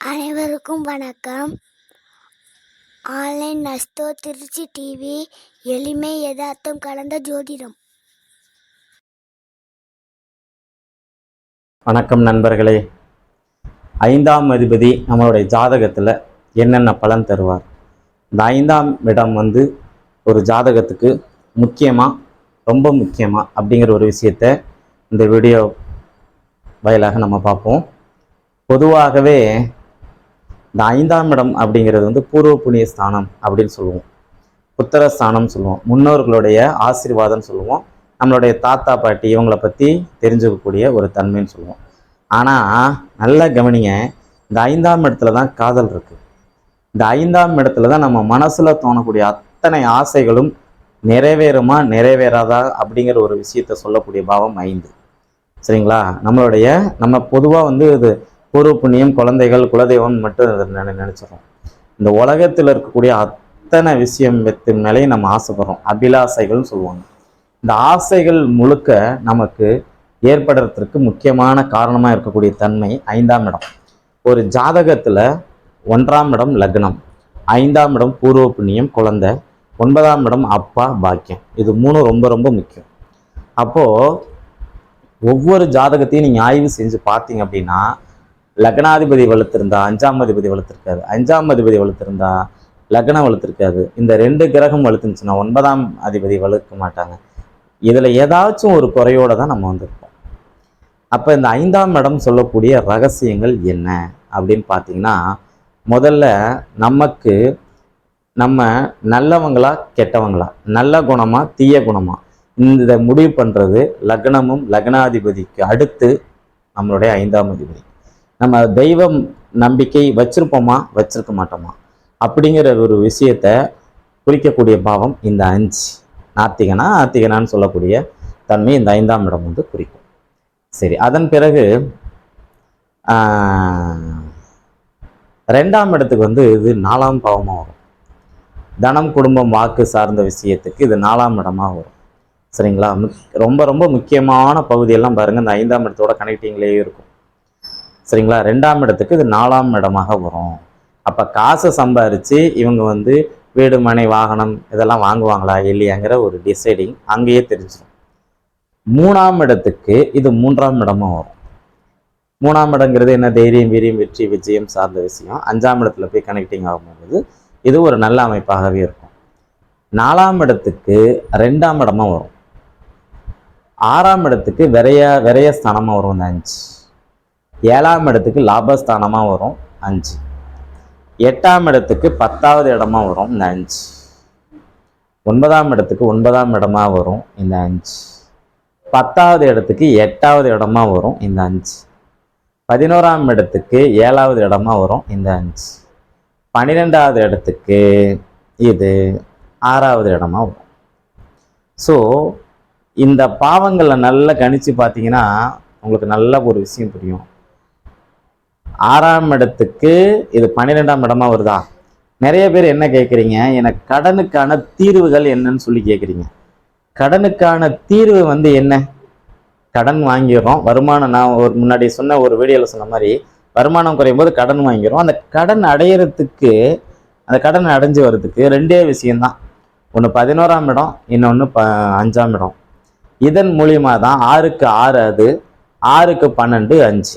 அனைவருக்கும் வணக்கம். Online நஸ்தோ Trichy TV எளிமை யதார்த்தம் கலந்த ஜோதிடம். வணக்கம் நண்பர்களே. ஐந்தாம் அதிபதி நம்மளுடைய ஜாதகத்தில் என்னென்ன பலன் தருவார்? இந்த ஐந்தாம் இடம் வந்து ஒரு ஜாதகத்துக்கு முக்கியமாக ரொம்ப முக்கியமாக அப்படிங்கிற ஒரு விஷயத்த இந்த வீடியோ வாயிலாக நம்ம பார்ப்போம். பொதுவாகவே இந்த ஐந்தாம் இடம் அப்படிங்கிறது வந்து பூர்வ புண்ணிய ஸ்தானம் அப்படின்னு சொல்லுவோம். புத்திர ஸ்தானம் சொல்லுவோம். முன்னோர்களுடைய ஆசீர்வாதம் சொல்லுவோம். நம்மளுடைய தாத்தா பாட்டி இவங்களை பற்றி தெரிஞ்சுக்கக்கூடிய ஒரு தன்மைன்னு சொல்லுவோம். ஆனால் நல்லா கவனிங்க இந்த ஐந்தாம் இடத்துல தான் காதல் இருக்குது இந்த ஐந்தாம் இடத்துல தான் நம்ம மனசில் தோணக்கூடிய அத்தனை ஆசைகளும் நிறைவேறுமா நிறைவேறாதா அப்படிங்கிற ஒரு விஷயத்த சொல்லக்கூடிய பாவம் ஐந்து. சரிங்களா? நம்மளுடைய நம்ம பொதுவாக வந்து இது பூர்வ புண்ணியம் குழந்தைகள் குலதெய்வம் மட்டும் நினைச்சிடும் இந்த உலகத்தில் இருக்கக்கூடிய அத்தனை விஷயத்தின் மேலேயும் நம்ம ஆசைப்படுறோம். அபிலாசைகள்னு சொல்லுவாங்க. இந்த ஆசைகள் முழுக்க நமக்கு ஏற்படுறதுக்கு முக்கியமான காரணமாக இருக்கக்கூடிய தன்மை ஐந்தாம் இடம். ஒரு ஜாதகத்தில் ஒன்றாம் இடம் லக்னம் ஐந்தாம் இடம் பூர்வ புண்ணியம் குழந்தை ஒன்பதாம் இடம் அப்பா பாக்கியம். இது மூணும் ரொம்ப ரொம்ப முக்கியம். அப்போது ஒவ்வொரு ஜாதகத்தையும் நீங்கள் ஆய்வு செஞ்சு பார்த்தீங்க அப்படின்னா லக்னாதிபதி வலுத்திருந்தா அஞ்சாம் அதிபதி வலுத்திருக்காது அஞ்சாம் அதிபதி வலுத்திருந்தா லக்னம் வலுத்திருக்காது. இந்த ரெண்டு கிரகம் வலுத்துருந்துச்சுன்னா ஒன்பதாம் அதிபதி வலுக்க மாட்டாங்க. இதில் ஏதாச்சும் ஒரு குறையோடு தான் நம்ம வந்திருப்போம் அப்போ இந்த ஐந்தாம் இடம் சொல்லக்கூடிய ரகசியங்கள் என்ன அப்படின்னு பார்த்தீங்கன்னா முதல்ல நமக்கு நம்ம நல்லவங்களா கெட்டவங்களா? நல்ல குணமா தீய குணமா? இந்த முடிவு பண்ணுறது லக்னமும் லக்னாதிபதிக்கு அடுத்து நம்மளுடைய ஐந்தாம் அதிபதி. நம்ம தெய்வம் நம்பிக்கை வச்சிருப்போமா? வச்சிருக்க மாட்டோமா? அப்படிங்கிற ஒரு விஷயத்த குறிக்கக்கூடிய பாவம் இந்த அஞ்சு. நாத்திகனா ஆத்திகனான்னு சொல்லக்கூடிய தன்மை இந்த ஐந்தாம் இடம் வந்து குறிக்கும். சரி அதன் பிறகு ரெண்டாம் இடத்துக்கு வந்து இது நாலாம் பாவமாக வரும். தனம் குடும்பம் வாக்கு சார்ந்த விஷயத்துக்கு இது நாலாம் இடமா வரும். சரிங்களா? ரொம்ப ரொம்ப முக்கியமான பகுதியெல்லாம் பாருங்க. இந்த ஐந்தாம் இடத்தோட கனெக்டிங்லேயே இருக்கும். சரிங்களா? ரெண்டாம் இடத்துக்கு இது நாலாம் இடமாக வரும். அப்போ காசை சம்பாரித்து இவங்க வந்து வீடு மனை வாகனம் இதெல்லாம் வாங்குவாங்களா இல்லையாங்கிற ஒரு டிசைடிங் அங்கேயே தெரிஞ்சிடும். மூணாம் இடத்துக்கு இது மூன்றாம் இடமும் வரும். மூணாம் இடங்கிறது என்ன? தைரியம் வீரியம் வெற்றி விஜயம் சார்ந்த விஷயம். அஞ்சாம் இடத்துல போய் கனெக்டிங் ஆகும்போது இது ஒரு நல்ல அமைப்பாகவே இருக்கும். நாலாம் இடத்துக்கு ரெண்டாம் இடமா வரும். ஆறாம் இடத்துக்கு விரைய விரைய ஸ்தானமாக வரும் இந்த அஞ்சு ஏழாம் இடத்துக்கு லாபஸ்தானமாக வரும் அஞ்சு. எட்டாம் இடத்துக்கு பத்தாவது இடமா வரும் இந்த அஞ்சு. ஒன்பதாம் இடத்துக்கு ஒன்பதாம் இடமா வரும் இந்த அஞ்சு. பத்தாவது இடத்துக்கு எட்டாவது இடமா வரும் இந்த அஞ்சு. பதினோராம் இடத்துக்கு ஏழாவது இடமா வரும் இந்த அஞ்சு. பன்னிரெண்டாவது இடத்துக்கு இது ஆறாவது இடமா வரும். ஸோ இந்த பாவங்களை நல்லா கணிச்சு பார்த்தீங்கன்னா உங்களுக்கு நல்ல ஒரு விஷயம் புரியும். ஆறாம் இடத்துக்கு இது பன்னிரெண்டாம் இடமா வருதா? நிறைய பேர் என்ன கேட்குறீங்க எனக்கு கடனுக்கான தீர்வுகள் என்னன்னு சொல்லி கேட்குறீங்க கடனுக்கான தீர்வு வந்து என்ன? கடன் வாங்கிடுறோம். வருமானம் நான் ஒரு முன்னாடி சொன்ன ஒரு வீடியோவில் சொன்ன மாதிரி வருமானம் குறையும் போது கடன் வாங்கிடுறோம். அந்த கடன் அடையிறதுக்கு அந்த கடன் அடைஞ்சு வர்றதுக்கு ரெண்டே விஷயம்தான். ஒன்று பதினோராம் இடம் இன்னொன்று ப அஞ்சாம் இடம். இதன் மூலியமாக தான் ஆறுக்கு ஆறு அது ஆறுக்கு பன்னெண்டு அஞ்சு.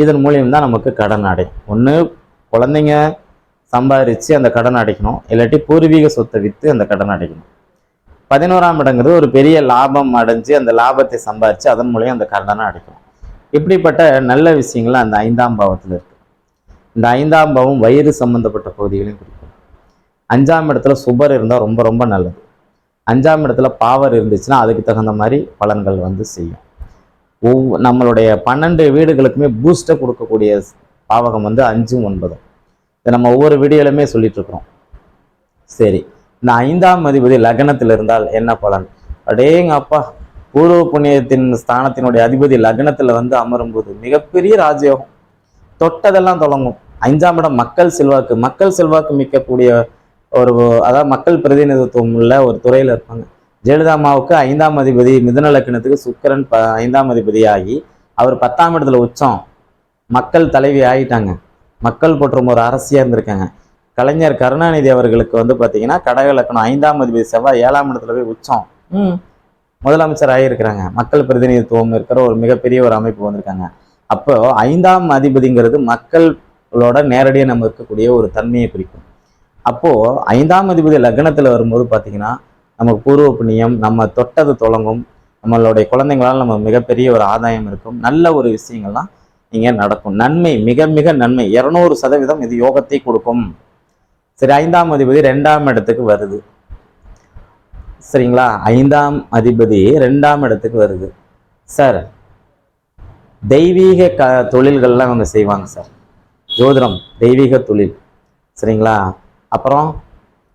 இதன் மூலியம் தான் நமக்கு கடன் அடையும் ஒன்று குழந்தைங்க சம்பாதிச்சு அந்த கடன் அடைக்கணும். இல்லாட்டி பூர்வீக சொத்தை விற்று அந்த கடன் அடைக்கணும். பதினோராம் இடங்கிறது ஒரு பெரிய லாபம் அடைஞ்சு அந்த லாபத்தை சம்பாரித்து அதன் மூலியம் அந்த கடனை அடைக்கணும். இப்படிப்பட்ட நல்ல விஷயங்கள் அந்த ஐந்தாம் பாவத்தில் இருக்கு. இந்த ஐந்தாம் பாவம் வயிறு சம்பந்தப்பட்ட பகுதிகளையும் குறிக்கும். அஞ்சாம் இடத்துல சுபர் இருந்தால் ரொம்ப ரொம்ப நல்லது. அஞ்சாம் இடத்துல பாவர் இருந்துச்சுன்னா அதுக்கு தகுந்த மாதிரி பலன்கள் வந்து செய்யும். ஒவ் நம்மளுடைய பன்னெண்டு வீடுகளுக்குமே பூஸ்டை கொடுக்கக்கூடிய பாவகம் வந்து அஞ்சும் ஒன்பதும் இதை நம்ம ஒவ்வொரு வீடியோலையுமே சொல்லிட்டு இருக்கிறோம் சரி இந்த ஐந்தாம் அதிபதி லக்னத்தில் இருந்தால் என்ன பலன்? அடேங்க அப்பா பூர்வ புண்ணியத்தின் ஸ்தானத்தினுடைய அதிபதி லக்னத்தில் வந்து அமரும்போது மிகப்பெரிய ராஜயோகம். தொட்டதெல்லாம் தொடங்கும். ஐந்தாம் இடம் மக்கள் செல்வாக்கு. மக்கள் செல்வாக்கு மிக்கக்கூடிய ஒரு அதாவது மக்கள் பிரதிநிதித்துவம் உள்ள ஒரு துறையில் இருப்பாங்க. ஜெயலலிதா அம்மாவுக்கு ஐந்தாம் அதிபதி மிதுன லக்னத்துக்கு சுக்கிரன் ப ஐந்தாம் அதிபதியாகி அவர் பத்தாம் இடத்துல உச்சம். மக்கள் தலைவி ஆகிட்டாங்க மக்கள் போற்றும் ஒரு அரசியாக இருந்திருக்காங்க. கலைஞர் கருணாநிதி அவர்களுக்கு வந்து பார்த்தீங்கன்னா கடகலக்கணம் ஐந்தாம் அதிபதி செவ்வாய் ஏழாம் இடத்துல போய் உச்சம். ம். முதலமைச்சர் ஆகியிருக்கிறாங்க மக்கள் பிரதிநிதித்துவம் இருக்கிற ஒரு மிகப்பெரிய ஒரு அமைப்பு வந்திருக்காங்க. அப்போ ஐந்தாம் அதிபதிங்கிறது மக்களோட நேரடியாக நம்ம இருக்கக்கூடிய ஒரு தன்மையை குறிக்கும். அப்போ ஐந்தாம் அதிபதி லக்னத்தில் வரும்போது பார்த்தீங்கன்னா நமக்கு பூர்வ புண்ணியம் நம்ம தொட்டது தொடங்கும் நம்மளுடைய குழந்தைங்களால் நம்ம மிகப்பெரிய ஒரு ஆதாயம் இருக்கும். நல்ல ஒரு விஷயங்கள்லாம் இங்கே நடக்கும். நன்மை மிக மிக நன்மை. இரநூறு சதவீதம் இது யோகத்தை கொடுக்கும். சரி ஐந்தாம் அதிபதி ரெண்டாம் இடத்துக்கு வருது. சரிங்களா? ஐந்தாம் அதிபதி ரெண்டாம் இடத்துக்கு வருது. சார் தெய்வீக க தொழில்கள்லாம் அவங்க செய்வாங்க சார். ஜோதிடம் தெய்வீக தொழில். சரிங்களா? அப்புறம்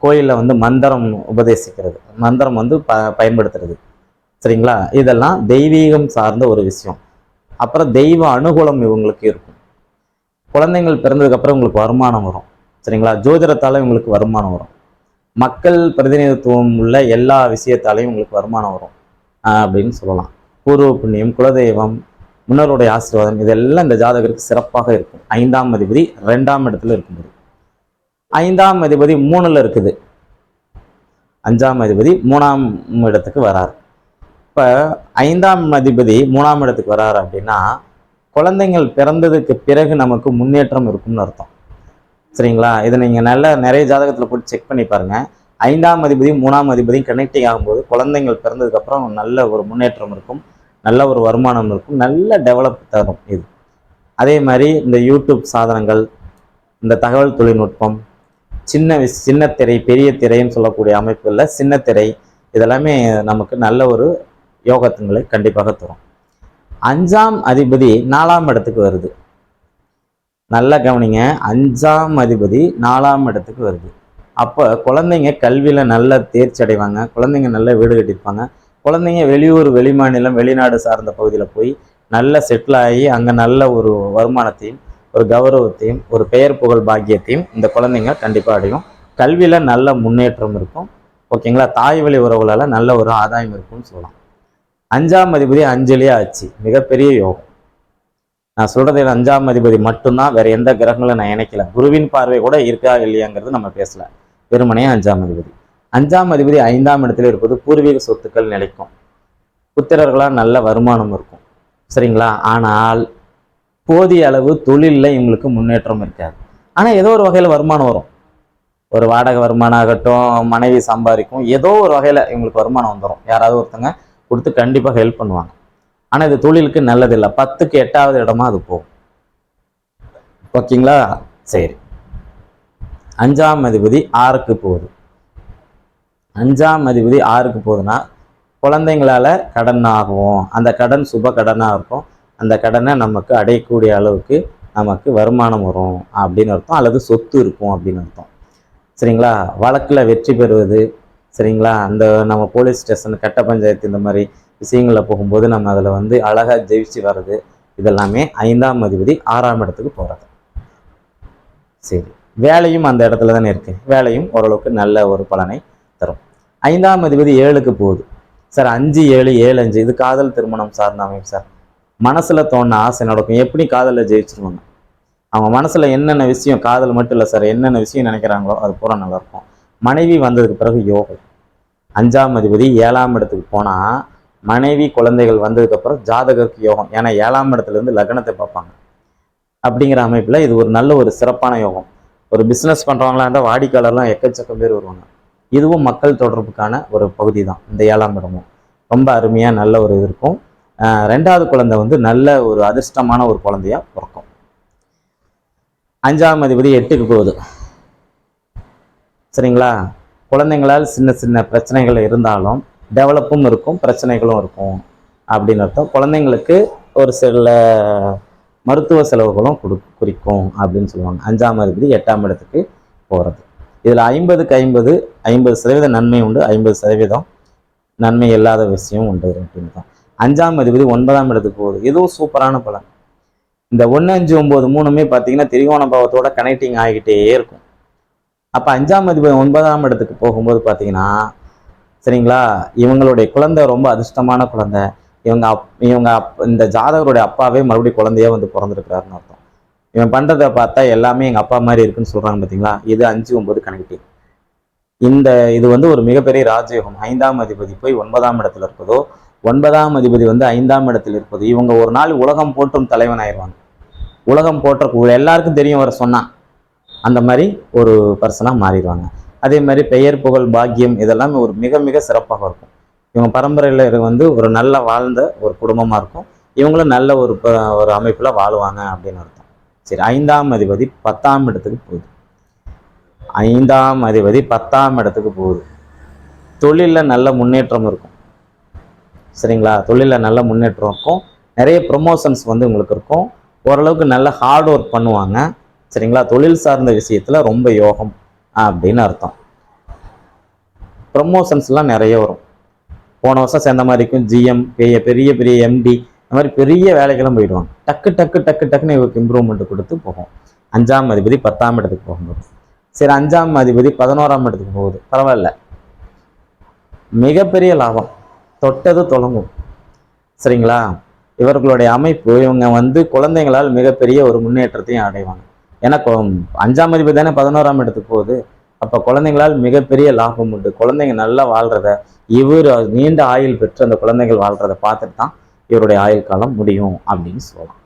கோயிலில் வந்து மந்திரம் உபதேசிக்கிறது. மந்திரம் வந்து ப பயன்படுத்துறது. சரிங்களா? இதெல்லாம் தெய்வீகம் சார்ந்த ஒரு விஷயம். அப்புறம் தெய்வ அனுகூலம் இவங்களுக்கு இருக்கும். குழந்தைங்கள் பிறந்ததுக்கப்புறம் உங்களுக்கு வருமானம் வரும். சரிங்களா? ஜோதிடத்தால் இவங்களுக்கு வருமானம் வரும். மக்கள் பிரதிநிதித்துவம் உள்ள எல்லா விஷயத்தாலையும் உங்களுக்கு வருமானம் வரும். அப்படின்னு சொல்லலாம். பூர்வ புண்ணியம் குலதெய்வம் முன்னோருடைய ஆசீர்வாதம் இதெல்லாம் இந்த ஜாதகருக்கு சிறப்பாக இருக்கும். ஐந்தாம் அதிபதி ரெண்டாம் இடத்துல இருக்கும்போது. ஐந்தாம் அதிபதி மூணில் இருக்குது. அஞ்சாம் அதிபதி மூணாம் இடத்துக்கு வரார். இப்போ ஐந்தாம் அதிபதி மூணாம் இடத்துக்கு வராரு அப்படின்னா குழந்தைங்கள் பிறந்ததுக்கு பிறகு நமக்கு முன்னேற்றம் இருக்கும்னு அர்த்தம். சரிங்களா? இதை நீங்கள் நல்ல நிறைய ஜாதகத்தில் போட்டு செக் பண்ணி பாருங்கள் ஐந்தாம் அதிபதி மூணாம் அதிபதி கனெக்டிங் ஆகும்போது குழந்தைங்கள் பிறந்ததுக்கப்புறம் நல்ல ஒரு முன்னேற்றம் இருக்கும். நல்ல ஒரு வருமானம் இருக்கும். நல்ல டெவலப் தரும் இது. அதே மாதிரி இந்த யூடியூப் சாதனங்கள் இந்த தகவல் தொழில்நுட்பம் சின்ன விஷ் சின்ன திரை பெரிய திரைன்னு சொல்லக்கூடிய அமைப்புகளில் சின்ன திரை இதெல்லாமே நமக்கு நல்ல ஒரு யோகத்துங்களை கண்டிப்பாக தரும். அஞ்சாம் அதிபதி நாலாம் இடத்துக்கு வருது. நல்லா கவனிங்க. அஞ்சாம் அதிபதி நாலாம் இடத்துக்கு வருது. அப்போ குழந்தைங்க கல்வியில் நல்ல தேர்ச்சி அடைவாங்க. குழந்தைங்க நல்ல வீடு கட்டியிருப்பாங்க. குழந்தைங்க வெளியூர் வெளிமாநிலம் வெளிநாடு சார்ந்த பகுதியில் போய் நல்ல செட்டில் ஆகி அங்கே நல்ல ஒரு வருமானத்தையும் ஒரு கௌரவத்தையும் ஒரு பெயர் புகழ் பாக்கியத்தையும் இந்த குழந்தைங்க கண்டிப்பாக அடையும். கல்வியில் நல்ல முன்னேற்றம் இருக்கும். ஓகேங்களா? தாய் வழி உறவுகளால் நல்ல ஒரு ஆதாயம் இருக்கும்னு சொல்லலாம். அஞ்சாம் அதிபதி அஞ்சலியா ஆச்சு. மிகப்பெரிய யோகம். நான் சொல்றது அஞ்சாம் அதிபதி மட்டும்தான் வேற எந்த கிரகங்களும் நான் இணைக்கல. குருவின் பார்வை கூட இருக்கா இல்லையாங்கிறது நம்ம பேசல. வெறுமனே அஞ்சாம் அதிபதி. அஞ்சாம் அதிபதி ஐந்தாம் இடத்துல இருப்பது பூர்வீக சொத்துக்கள் நிலைக்கும். புத்திரர்களால் நல்ல வருமானம் இருக்கும். சரிங்களா? ஆனால் போதிய அளவு தொழிலில் இவங்களுக்கு முன்னேற்றம் இருக்காது. ஆனால் ஏதோ ஒரு வகையில் வருமானம் வரும். ஒரு வாடகை வருமானம் ஆகட்டும் மனைவி சம்பாதிக்கும் ஏதோ ஒரு வகையில் இவங்களுக்கு வருமானம் வந்துடும் யாராவது ஒருத்தங்க கொடுத்து கண்டிப்பாக ஹெல்ப் பண்ணுவாங்க. ஆனால் இது தொழிலுக்கு நல்லதில்லை. பத்துக்கு எட்டாவது இடமா அது போகும். ஓகேங்களா? சரி. அஞ்சாம் அதிபதி ஆறுக்கு போகுது. அஞ்சாம் அதிபதி ஆறுக்கு போகுதுன்னா குழந்தைங்களால கடன் ஆகும் அந்த கடன் சுப கடனாக இருக்கும். அந்த கடனை நமக்கு அடையக்கூடிய அளவுக்கு நமக்கு வருமானம் வரும் அப்படின்னு அர்த்தம். அல்லது சொத்து இருக்கும் அப்படின்னு அர்த்தம். சரிங்களா? வழக்கில் வெற்றி பெறுவது சரிங்களா? அந்த நம்ம போலீஸ் ஸ்டேஷன் கட்ட பஞ்சாயத்து இந்த மாதிரி விஷயங்களில் போகும்போது நம்ம அதில் வந்து அழகாக ஜெயிச்சு வர்றது இதெல்லாமே ஐந்தாம் அதிபதி ஆறாம் இடத்துக்கு போகிறது சரி. வேலையும் அந்த இடத்துல தானே இருக்கு. வேலையும் ஓரளவுக்கு நல்ல ஒரு பலனை தரும். ஐந்தாம் அதிபதி ஏழுக்கு போகுது. சார் அஞ்சு ஏழு ஏழு அஞ்சு இது காதல் திருமணம் சார்ந்த அமைப்பு சார். மனசில் தோண ஆசை நடக்கும். எப்படி காதலில் ஜெயிச்சிருவாங்க அவங்க மனசில் என்னென்ன விஷயம் காதல் மட்டும் இல்லை சார் என்னென்ன விஷயம் நினைக்கிறாங்களோ அது பூரா நல்லாயிருக்கும். மனைவி வந்ததுக்கு பிறகு யோகம். அஞ்சாம் அதிபதி ஏழாம் இடத்துக்கு போனால் மனைவி குழந்தைகள் வந்ததுக்கப்புறம் ஜாதகருக்கு யோகம். ஏன்னா ஏழாம் இடத்துலேருந்து லக்னத்தை பார்ப்பாங்க. அப்படிங்கிற அமைப்பில் இது ஒரு நல்ல ஒரு சிறப்பான யோகம். ஒரு பிஸ்னஸ் பண்ணுறவங்களா இருந்தால் வாடிக்கையாளர்லாம் எக்கச்சக்கம் பேர் வருவாங்க. இதுவும் மக்கள் தொடர்புக்கான ஒரு பகுதி தான் இந்த ஏழாம் இடமும். ரொம்ப அருமையாக நல்ல ஒரு இது இருக்கும். ரெண்டாவது குழந்தை வந்து நல்ல ஒரு அதிர்ஷ்டமான ஒரு குழந்தையா பிறக்கும். அஞ்சாம் அதிபதி எட்டுக்கு போகுது. சரிங்களா? குழந்தைங்களால் சின்ன சின்ன பிரச்சனைகள் இருந்தாலும் டெவலப்பும் இருக்கும் பிரச்சனைகளும் இருக்கும் அப்படின்னு அர்த்தம். குழந்தைங்களுக்கு ஒரு சில மருத்துவ செலவுகளும் கொடு குறிக்கும் அப்படின்னு சொல்லுவாங்க. அஞ்சாம் அதிபதி எட்டாம் இடத்துக்கு போகிறது இதில் ஐம்பதுக்கு ஐம்பது ஐம்பது சதவீதம் நன்மை உண்டு ஐம்பது சதவீதம் நன்மை இல்லாத விஷயம் உண்டு அப்படின்னு தான் அஞ்சாம் அதிபதி ஒன்பதாம் இடத்துக்கு போகுது. இதுவும் சூப்பரான பலன். இந்த ஒன்று அஞ்சு ஒம்பது மூணுமே பார்த்தீங்கன்னா திரிகோண பாவத்தோட கனெக்டிங் ஆகிக்கிட்டே இருக்கும். அப்போ அஞ்சாம் அதிபதி ஒன்பதாம் இடத்துக்கு போகும்போது பார்த்தீங்கன்னா சரிங்களா இவங்களுடைய குழந்தை ரொம்ப அதிர்ஷ்டமான குழந்தை. இவங்க அப் இவங்க அப் இந்த ஜாதகருடைய அப்பாவே மறுபடியும் குழந்தையே வந்து பிறந்திருக்கிறாருன்னு அர்த்தம். இவன் பண்ணுறதை பார்த்தா எல்லாமே எங்கள் அப்பா மாதிரி இருக்குன்னு சொல்கிறாங்க பார்த்தீங்களா இது அஞ்சு ஒன்பது கனெக்டிங் இந்த இது வந்து ஒரு மிகப்பெரிய ராஜயோகம். ஐந்தாம் அதிபதி போய் ஒன்பதாம் இடத்துல இருப்பதோ ஒன்பதாம் அதிபதி வந்து ஐந்தாம் இடத்தில் இருப்பது. இவங்க ஒரு நாள் உலகம் போற்றும் தலைவன் ஆயிடுவாங்க. உலகம் போற்ற எல்லாருக்கும் தெரியும் வர சொன்னான் அந்த மாதிரி ஒரு பர்சனாக மாறிடுவாங்க. அதே மாதிரி பெயர் புகழ் பாக்கியம் இதெல்லாம் ஒரு மிக மிக சிறப்பாக இருக்கும். இவங்க பரம்பரையில் வந்து ஒரு நல்ல வாழ்ந்த ஒரு குடும்பமாக இருக்கும். இவங்களும் நல்ல ஒரு ப- ஒரு அமைப்பில் வாழுவாங்க அப்படின்னு அர்த்தம். சரி ஐந்தாம் அதிபதி பத்தாம் இடத்துக்கு போகுது. ஐந்தாம் அதிபதி பத்தாம் இடத்துக்கு போகுது. தொழிலில் நல்ல முன்னேற்றம் இருக்கும். சரிங்களா? தொழிலில் நல்ல முன்னேற்றம் இருக்கும். நிறைய ப்ரொமோஷன்ஸ் வந்து உங்களுக்கு இருக்கும். ஓரளவுக்கு நல்ல ஹார்ட் ஒர்க் பண்ணுவாங்க. சரிங்களா? தொழில் சார்ந்த விஷயத்தில் ரொம்ப யோகம் அப்படின்னு அர்த்தம். ப்ரொமோஷன்ஸ்லாம் நிறைய வரும். போன வருஷம் சேர்ந்த மாதிரி இருக்கும். ஜிஎம் பெரிய பெரிய பெரிய எம்டி இந்த மாதிரி பெரிய வேலைக்கெல்லாம் போயிடுவாங்க. டக்கு டக்கு டக்கு டக்குன்னு இவருக்கு இம்ப்ரூவ்மெண்ட் கொடுத்து போகும். அஞ்சாம் அதிபதி பத்தாம் இடத்துக்கு போகும்போது. சரி அஞ்சாம் அதிபதி பதினோராம் இடத்துக்கு போகுது. பரவாயில்ல. மிகப்பெரிய லாபம். தொட்டது தொடங்கும். சரிங்களா? இவர்களுடைய அமைப்பு இவங்க வந்து குழந்தைங்களால் மிகப்பெரிய ஒரு முன்னேற்றத்தையும் அடைவாங்க. ஏன்னா அஞ்சாம் அதிபதி தானே பதினோராம் இடத்துக்கு போகுது. அப்போ குழந்தைங்களால் மிகப்பெரிய லாபம் உண்டு. குழந்தைங்க நல்லா வாழ்கிறத இவர் நீண்ட ஆயுள் பெற்று அந்த குழந்தைகள் வாழ்கிறத பார்த்துட்டு தான் இவருடைய ஆயுள் காலம் முடியும் அப்படின்னு சொல்லலாம்.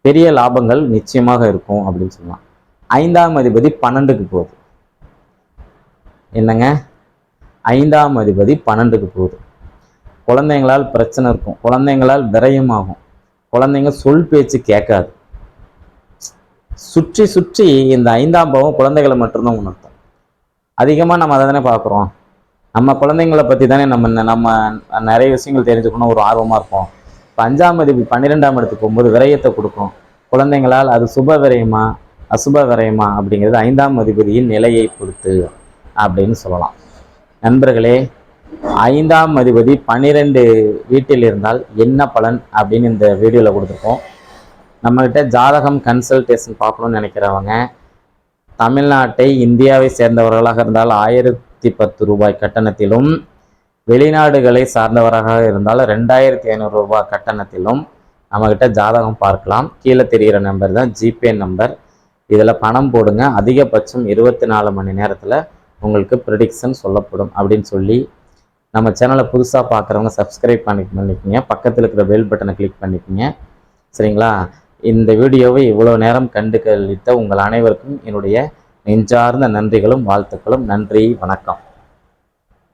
பெரிய லாபங்கள் நிச்சயமாக இருக்கும் அப்படின்னு சொல்லலாம். ஐந்தாம் அதிபதி பன்னெண்டுக்கு போகுது. என்னங்க? ஐந்தாம் அதிபதி பன்னெண்டுக்கு போகுது. குழந்தைங்களால் பிரச்சனை இருக்கும். குழந்தைங்களால் விரயமாகும். குழந்தைங்க சொல் பேச்சு கேட்காது. சுற்றி சுற்றி இந்த ஐந்தாம் பாவம் குழந்தைகளை மட்டும்தான் உணர்த்தும். அதிகமாக நம்ம அதை தானே பார்க்குறோம். நம்ம குழந்தைங்களை பற்றி தானே நம்ம நம்ம நிறைய விஷயங்கள் தெரிஞ்சுக்கணும் ஒரு ஆர்வமாக இருப்போம். இப்போ அஞ்சாம் அதிபதி பன்னிரெண்டாம் இடத்துக்கு போகும்போது விரயத்தை கொடுக்கும் குழந்தைங்களால் அது சுப விரயமா அசுப விரயமா அப்படிங்கிறது ஐந்தாம் அதிபதியின் நிலையை பொறுத்து அப்படின்னு சொல்லலாம். நண்பர்களே ஐந்தாம் அதிபதி பன்னிரெண்டு வீட்டில் இருந்தால் என்ன பலன் அப்படின்னு இந்த வீடியோவில் கொடுத்துருக்கோம். நம்மக்கிட்ட ஜாதகம் கன்சல்டேஷன் பார்க்கணும்னு நினைக்கிறவங்க தமிழ்நாட்டை இந்தியாவை சேர்ந்தவர்களாக இருந்தால் ஆயிரத்தி பத்து ரூபாய் கட்டணத்திலும் வெளிநாடுகளை சார்ந்தவராக இருந்தால் ரெண்டாயிரத்தி ஐநூறு ரூபாய் கட்டணத்திலும் நம்மக்கிட்ட ஜாதகம் பார்க்கலாம். கீழே தெரிகிற நம்பர் தான் ஜிபே நம்பர் இதில் பணம் போடுங்க. அதிகபட்சம் இருபத்தி நாலு மணி நேரத்தில் உங்களுக்கு ப்ரிடிக்ஷன் சொல்லப்படும் அப்படின்னு சொல்லி நம்ம சேனலை புதுசாக பார்க்குறவங்க சப்ஸ்கிரைப் பண்ணி பண்ணிக்கோங்க. பக்கத்தில் இருக்கிற பெல் பட்டனை கிளிக் பண்ணிக்கோங்க. சரிங்களா? இந்த வீடியோவை இவ்வளோ நேரம் கண்டு கழித்த உங்கள் அனைவருக்கும் என்னுடைய நெஞ்சார்ந்த நன்றிகளும் வாழ்த்துக்களும். நன்றி வணக்கம்.